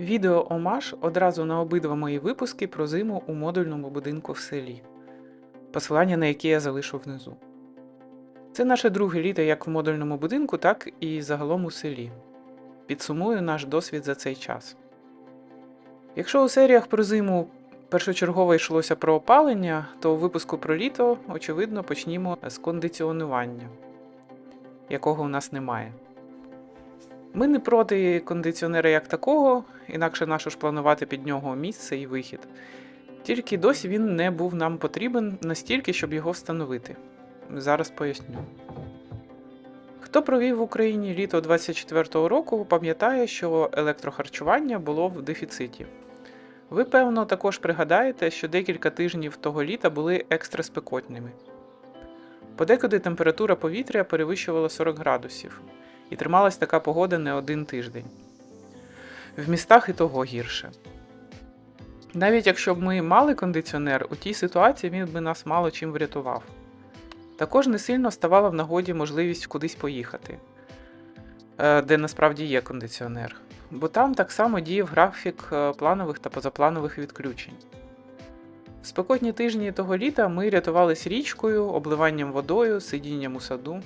Відео омаж одразу на обидва мої випуски про зиму у модульному будинку в селі, посилання на яке я залишу внизу. Це наше друге літо як в модульному будинку, так і загалом у селі. Підсумую наш досвід за цей час. Якщо у серіях про зиму першочергово йшлося про опалення, то у випуску про літо, очевидно, почнімо з кондиціонування, якого у нас немає. Ми не проти кондиціонера як такого, інакше нащо ж планувати під нього місце і вихід. Тільки досі він не був нам потрібен настільки, щоб його встановити. Зараз поясню. Хто провів в Україні літо 24-го року, пам'ятає, що електрохарчування було в дефіциті. Ви, певно, також пригадаєте, що декілька тижнів того літа були екстра спекотними. Подекуди температура повітря перевищувала 40 градусів, і трималась така погода не один тиждень. В містах і того гірше. Навіть якщо б ми мали кондиціонер, у тій ситуації він би нас мало чим врятував. Також не сильно ставала в нагоді можливість кудись поїхати, е, де насправді є кондиціонер, бо там так само діяв графік е, планових та позапланових відключень. В спекотні тижні того літа ми рятувались річкою, обливанням водою, сидінням у саду.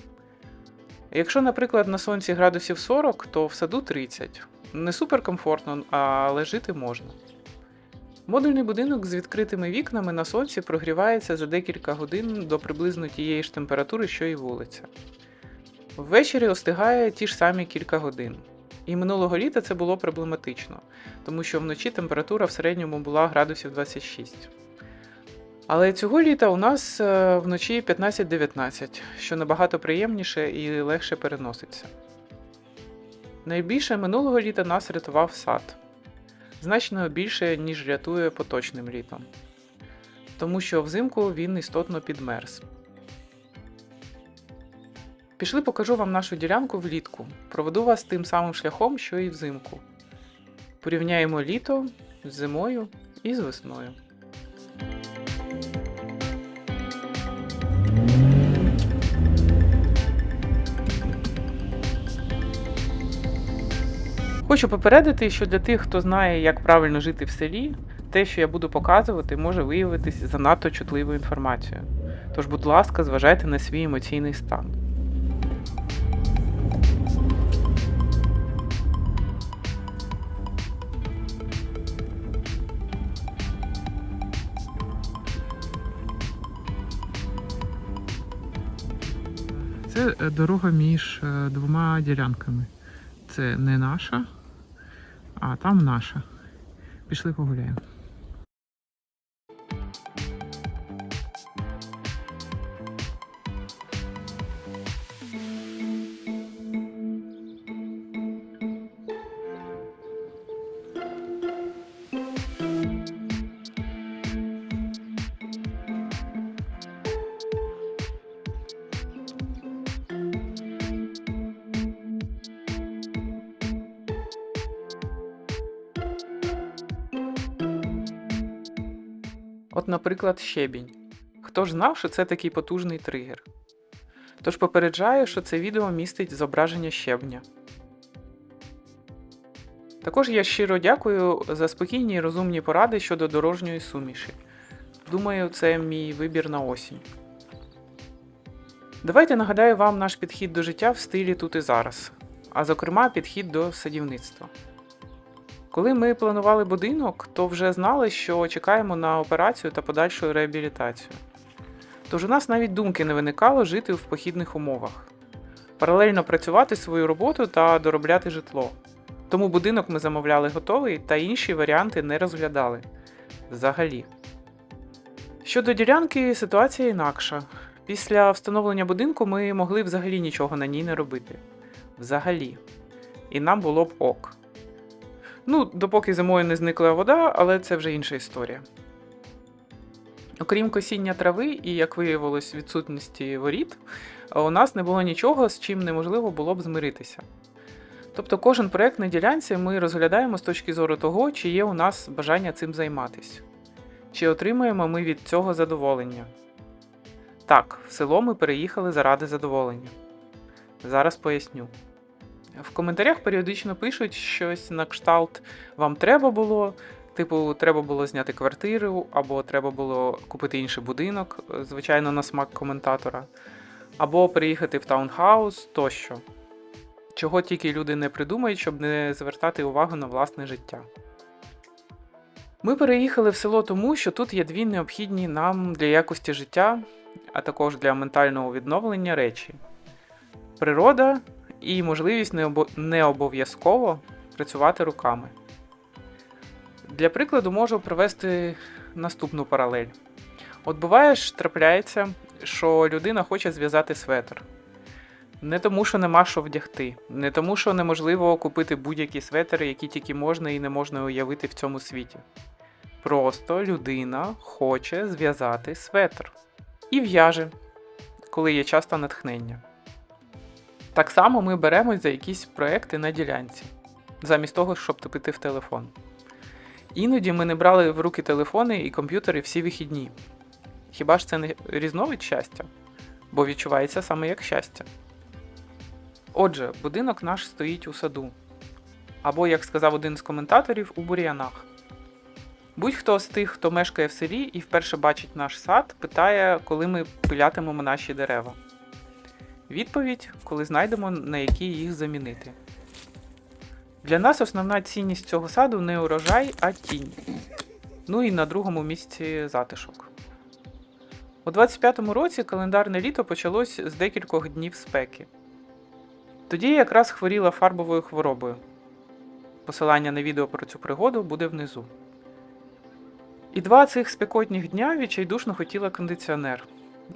Якщо, наприклад, на сонці градусів 40, то в саду 30. Не суперкомфортно, але жити можна. Модульний будинок з відкритими вікнами на сонці прогрівається за декілька годин до приблизно тієї ж температури, що і вулиця. Ввечері остигає ті ж самі кілька годин. І минулого літа це було проблематично, тому що вночі температура в середньому була градусів 26. Але цього літа у нас е, вночі 15-19, що набагато приємніше і легше переноситься. Найбільше минулого літа нас рятував сад. Значно більше, ніж рятує поточним літом. Тому що взимку він істотно підмерз. Пішли покажу вам нашу ділянку влітку. Проведу вас тим самим шляхом, що і взимку. Порівняємо літо з зимою і з весною. Хочу попередити, що для тих, хто знає, як правильно жити в селі, те, що я буду показувати, може виявитися занадто чутливою інформацією. Тож, будь ласка, зважайте на свій емоційний стан. Це е, дорога між е, двома ділянками. Це не наша, а там наша. Пішли погуляємо. От, наприклад, щебінь. Хто ж знав, що це такий потужний тригер? Тож попереджаю, що це відео містить зображення щебня. Також я щиро дякую за спокійні і розумні поради щодо дорожньої суміші. Думаю, це мій вибір на осінь. Давайте нагадаю вам наш підхід до життя в стилі тут і зараз, а зокрема підхід до садівництва. Коли ми планували будинок, то вже знали, що чекаємо на операцію та подальшу реабілітацію. Тож у нас навіть думки не виникало жити в похідних умовах, паралельно працювати свою роботу та доробляти житло. Тому будинок ми замовляли готовий та інші варіанти не розглядали взагалі. Щодо ділянки, ситуація інакша. Після встановлення будинку ми могли взагалі нічого на ній не робити. Взагалі. І нам було б ок. Ну, допоки зимою не зникла вода, але це вже інша історія. Окрім косіння трави і, як виявилось, відсутності воріт, у нас не було нічого, з чим неможливо було б змиритися. Тобто кожен проект на ділянці ми розглядаємо з точки зору того, чи є у нас бажання цим займатися, чи отримуємо ми від цього задоволення. Так, в село ми переїхали заради задоволення. Зараз поясню. В коментарях періодично пишуть щось на кшталт вам треба було. Типу, треба було зняти квартиру, або треба було купити інший будинок, звичайно, на смак коментатора, або переїхати в таунхаус тощо. Чого тільки люди не придумають, щоб не звертати увагу на власне життя. Ми переїхали в село тому, що тут є дві необхідні нам для якості життя, а також для ментального відновлення речі: природа і можливість не обо- не обов'язково працювати руками. Для прикладу можу привести наступну паралель. От буває трапляється, що людина хоче зв'язати светр. Не тому, що нема що вдягти, не тому, що неможливо купити будь-які светри, які тільки можна і не можна уявити в цьому світі. Просто людина хоче зв'язати светр і в'яже, коли є час та натхнення. Так само ми беремось за якісь проекти на ділянці, замість того, щоб топити в телефон. Іноді ми не брали в руки телефони і комп'ютери всі вихідні. Хіба ж це не різновид щастя? Бо відчувається саме як щастя. Отже, будинок наш стоїть у саду. Або, як сказав один з коментаторів, у бур'янах. Будь-хто з тих, хто мешкає в селі і вперше бачить наш сад, питає, коли ми пилятимемо наші дерева. Відповідь, коли знайдемо, на які їх замінити. Для нас основна цінність цього саду не урожай, а тінь. Ну і на другому місці затишок. У 25-му році календарне літо почалось з декількох днів спеки. Тоді я якраз хворіла фарбовою хворобою. Посилання на відео про цю пригоду буде внизу. І два цих спекотніх дня відчайдушно хотіла кондиціонер,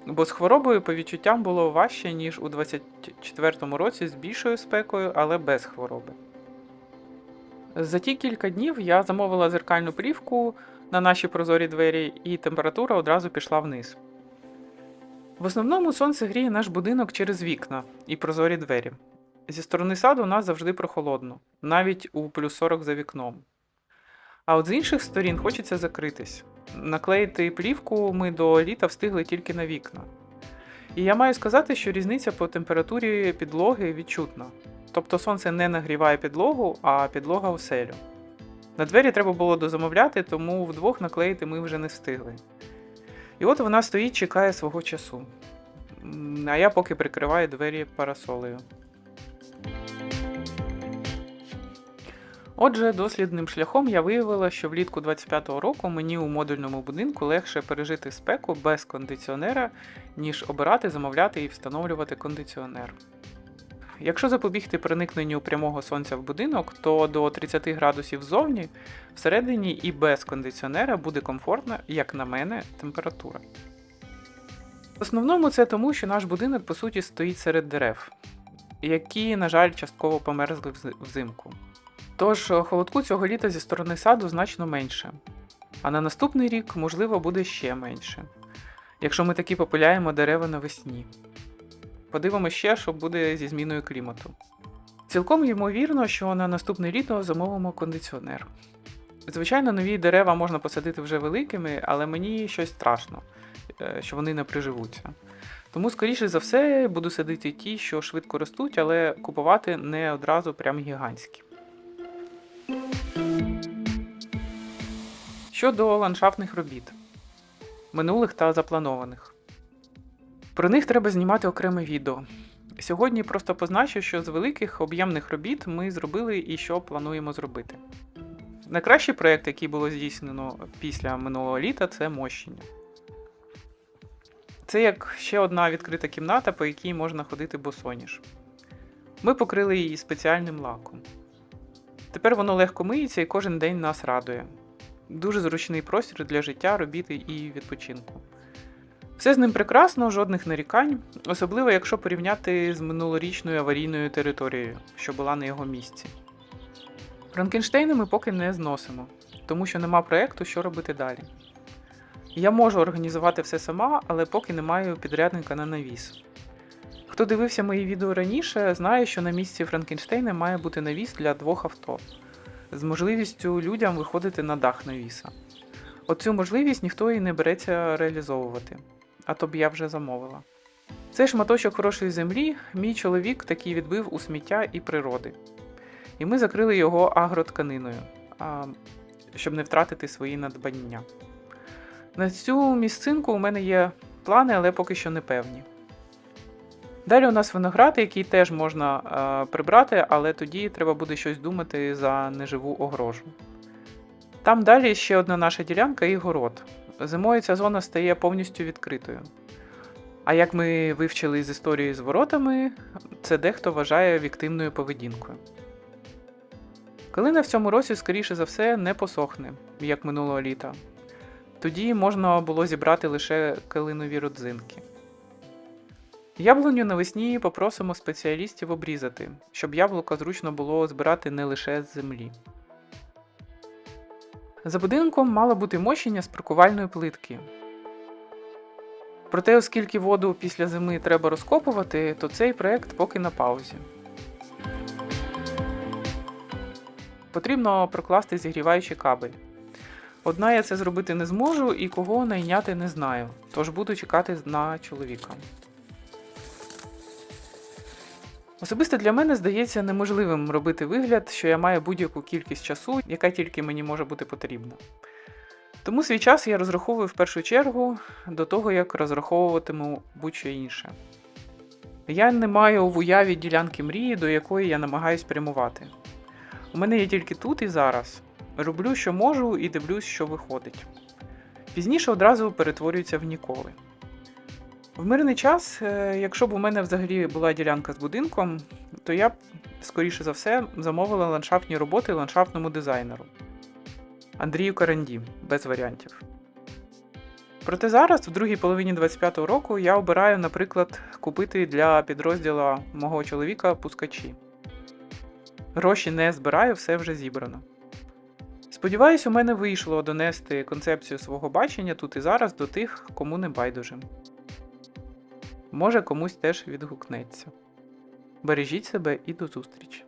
бо з хворобою по відчуттям було важче, ніж у 24-му році з більшою спекою, але без хвороби. За ті кілька днів я замовила зеркальну плівку на наші прозорі двері, і температура одразу пішла вниз. В основному сонце гріє наш будинок через вікна і прозорі двері. Зі сторони саду у нас завжди прохолодно, навіть у плюс 40 за вікном. А от з інших сторін хочеться закритись. Наклеїти плівку ми до літа встигли тільки на вікна. І я маю сказати, що різниця по температурі підлоги відчутна. Тобто сонце не нагріває підлогу, а підлога оселю. На двері треба було дозамовляти, тому вдвох наклеїти ми вже не встигли. І от вона стоїть, чекає свого часу. А я поки прикриваю двері парасолею. Отже, дослідним шляхом я виявила, що влітку 25-го року мені у модульному будинку легше пережити спеку без кондиціонера, ніж обирати, замовляти і встановлювати кондиціонер. Якщо запобігти проникненню прямого сонця в будинок, то до 30 градусів ззовні, всередині і без кондиціонера буде комфортна, як на мене, температура. В основному це тому, що наш будинок по суті стоїть серед дерев, які, на жаль, частково померзли взимку. Тож е, холодку цього літа зі сторони саду значно менше, а на наступний рік, можливо, буде ще менше, якщо ми таки попиляємо дерева навесні. Подивимося ще, що буде зі зміною клімату. Цілком ймовірно, що на наступне літо замовимо кондиціонер. Звичайно, нові дерева можна посадити вже великими, але мені щось страшно, е, що вони не приживуться. Тому, скоріше за все, буду садити ті, що швидко ростуть, але купувати не одразу прям гігантські. Щодо ландшафтних робіт, минулих та запланованих. Про них треба знімати окреме відео. Сьогодні просто позначу, що з великих об'ємних робіт ми зробили і що плануємо зробити. Найкращий проєкт, який було здійснено після минулого літа, це мощення. Це як ще одна відкрита кімната, по якій можна ходити босоніж. Ми покрили її спеціальним лаком. Тепер воно легко миється і кожен день нас радує. Дуже зручний простір для життя, робіти і відпочинку. Все з ним прекрасно, жодних нарікань, особливо якщо порівняти з минулорічною аварійною територією, що була на його місці. Франкенштейни ми поки не зносимо, тому що нема проєкту, що робити далі. Я можу організувати все сама, але поки не маю підрядника на навіс. Хто дивився мої відео раніше, знає, що на місці Франкенштейна має бути навіс для двох авто з можливістю людям виходити на дах навіса. Оцю можливість ніхто і не береться реалізовувати, а то б я вже замовила. Цей шматочок хорошої землі мій чоловік таки відбив у сміття і природи. І ми закрили його агротканиною, щоб не втратити свої надбання. На цю місцинку у мене є плани, але поки що не певні. Далі у нас виноград, який теж можна е, прибрати, але тоді треба буде щось думати за неживу огорожу. Там далі ще одна наша ділянка і город. Зимою ця зона стає повністю відкритою. А як ми вивчили з історії з воротами, це дехто вважає віктивною поведінкою. Калина в цьому році, скоріше за все, не посохне, як минулого літа. Тоді можна було зібрати лише калинові родзинки. Яблуню навесні попросимо спеціалістів обрізати, щоб яблука зручно було збирати не лише з землі. За будинком мало бути мощення з паркувальної плитки. Проте, оскільки воду після зими треба розкопувати, то цей проект поки на паузі. Потрібно прокласти зігріваючий кабель. Одна я це зробити не зможу і кого найняти не знаю, тож буду чекати на чоловіка. Особисто для мене здається неможливим робити вигляд, що я маю будь-яку кількість часу, яка тільки мені може бути потрібна. Тому свій час я розраховую в першу чергу до того, як розраховуватиму будь-що інше. Я не маю в уяві ділянки мрії, до якої я намагаюсь прямувати. У мене є тільки тут і зараз. Роблю, що можу, і дивлюсь, що виходить. Пізніше одразу перетворюється в ніколи. В мирний час, е, якщо б у мене взагалі була ділянка з будинком, то я б, скоріше за все, замовила ландшафтні роботи ландшафтному дизайнеру Андрію Каранді, без варіантів. Проте зараз, в другій половині 25-го року, я обираю, наприклад, купити для підрозділу мого чоловіка пускачі. Гроші не збираю, все вже зібрано. Сподіваюсь, у мене вийшло донести концепцію свого бачення тут і зараз до тих, кому не байдуже. Може комусь теж відгукнеться. Бережіть себе і до зустрічі!